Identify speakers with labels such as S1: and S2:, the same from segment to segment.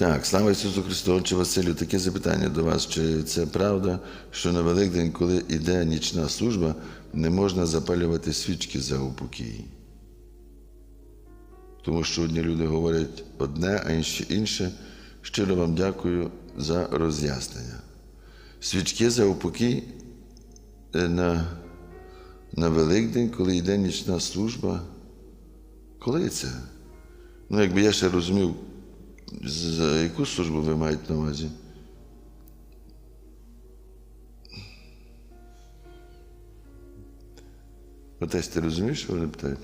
S1: Так, слава Ісусу Христу, Отче Василю, таке запитання до вас. Чи це правда, що на Великдень, коли йде нічна служба, не можна запалювати свічки за упокій? Тому що одні люди говорять одне, а інші інше. Щиро вам дякую за роз'яснення. Свічки за упокій е, на, на Великдень, коли йде нічна служба. Коли це? Ну, якби я ще розумів, за яку службу ви маєте на увазі? Отець, ти розумієш, що вони питають?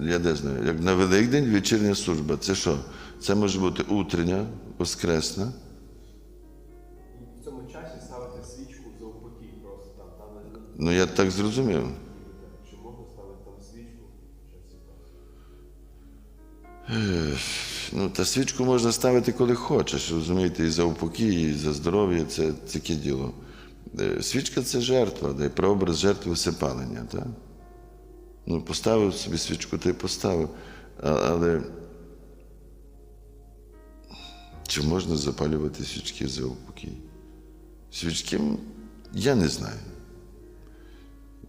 S1: Я не знаю. Як на Великдень вечірня служба. Це що? Це може бути утрення, воскресна.
S2: І в цьому часі ставити свічку за упокій просто там.
S1: Ну я так зрозумів. Ну, та свічку можна ставити, коли хочеш, розумієте, і за упокій, і за здоров'я це таке діло. Е, Свічка це жертва, де прообраз жертви всепалення. Так? Ну, поставив собі свічку, ти поставив. Але чи можна запалювати свічки за упокій? Свічки я не знаю.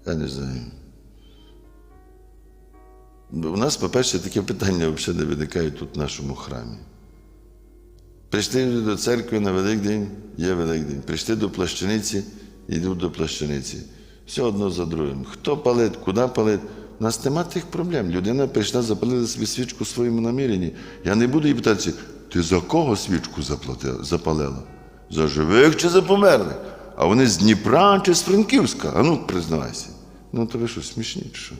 S1: Я не знаю. У нас, по-перше, таке питання взагалі не виникає тут в нашому храмі. Прийшли до церкви на Великдень, є Великдень. Прийшли до плащаниці, йдуть до плащаниці. Все одно за другим. Хто палить, куди палить. У нас нема тих проблем. Людина прийшла, запалила собі свічку в своєму наміренні. Я не буду їй питатися, ти за кого свічку запалила? За живих чи за померлих? А вони з Дніпра чи з Франківська? А ну, признавайся. Ну, то ви що, смішні чи що?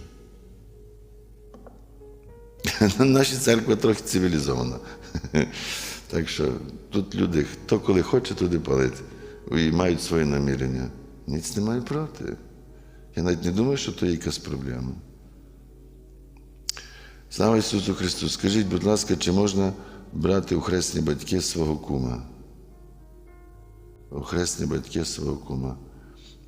S1: Наша церква трохи цивілізована. Так що тут люди, хто коли хоче, туди палить. І мають свої намірення. Ніц не маю проти. Я навіть не думаю, що то є якась проблема. Слава Ісусу Христу! Скажіть, будь ласка, чи можна брати у хресні батьки свого кума? У хресні батьки свого кума.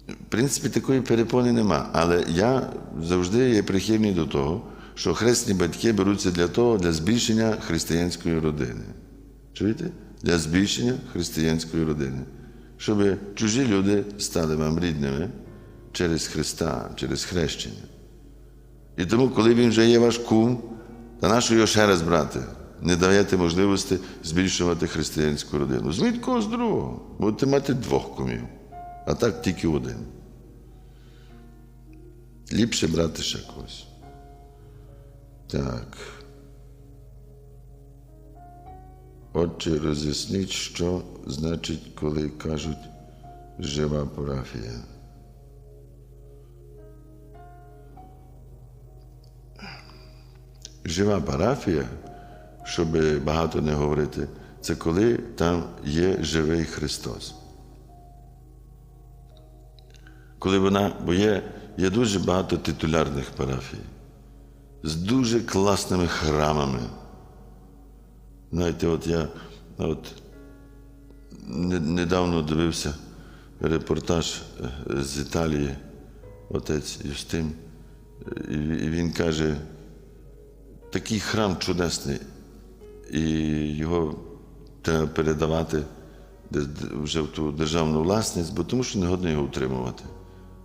S1: В принципі, такої перепони нема. Але я завжди є прихильний до того, що хресні батьки беруться для того, для збільшення християнської родини. Чуєте? Для збільшення християнської родини. Щоб чужі люди стали вам рідними через Христа, через хрещення. І тому, коли він вже є ваш кум, та нащо його ще раз брати? Не даєте можливості збільшувати християнську родину. Зміть когось другого. Будете мати двох кумів, а так тільки один. Ліпше брати ще когось. Так. Отже, роз'ясніть, що значить, коли кажуть жива парафія. Жива парафія, щоб багато не говорити, це коли там є живий Христос. Коли вона, бо є, є дуже багато титулярних парафій з дуже класними храмами. Знаєте, от я от, недавно дивився репортаж е, з Італії, отець Юстин, і він каже, такий храм чудесний, і його треба передавати вже в ту державну власність, бо тому що не годно його утримувати.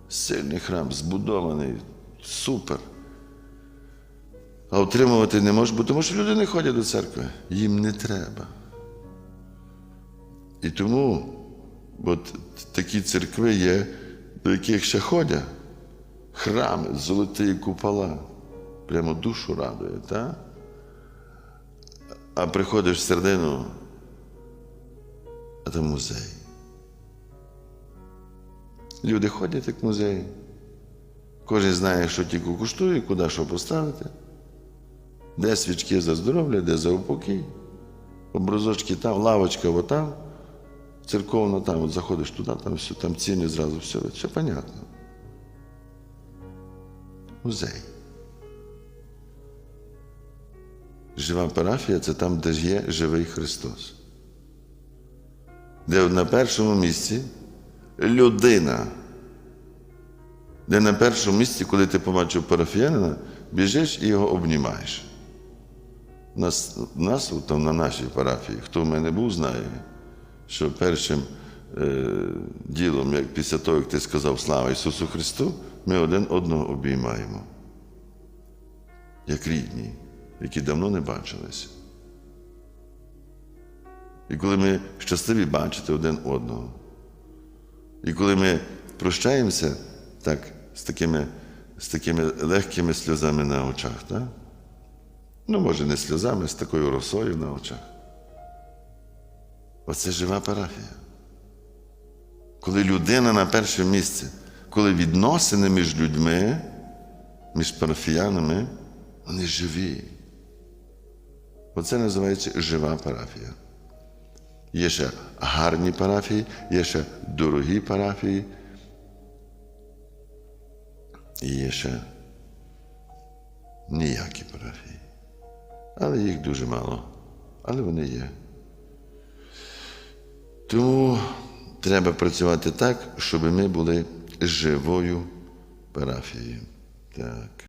S1: Сильний храм, збудований, супер. А утримувати не можеш, бо тому що люди не ходять до церкви. Їм не треба. І тому от такі церкви є, до яких ще ходять. Храми, золоті купола. Прямо душу радує, так? А приходиш в середину, а там музей. Люди ходять як в музей. Кожен знає, що тільки коштує, куди що поставити. Де свічки за здоров'я, де за упокій. Образочки там, лавочка отам, церковна там, от заходиш туди, там все, там ціни зразу, все, все понятно. Музей. Жива парафія це там, де є живий Христос. Де на першому місці людина. Де на першому місці, коли ти побачив парафіянина, біжиш і його обнімаєш. Нас, нас там на нашій парафії, хто в мене був, знає, що першим е, ділом, як після того, як ти сказав слава Ісусу Христу, ми один одного обіймаємо, як рідні, які давно не бачилися. І коли ми щасливі бачити один одного, і коли ми прощаємося так, з такими, з такими легкими сльозами на очах, так? Ну, може, не сльозами, з такою росою на очах. Оце жива парафія. Коли людина на перше місце, коли відносини між людьми, між парафіянами, вони живі. Оце називається жива парафія. Є ще гарні парафії, є ще дорогі парафії. І є ще ніякі парафії. Але їх дуже мало. Але вони є. Тому треба працювати так, щоб ми були живою парафією. Так.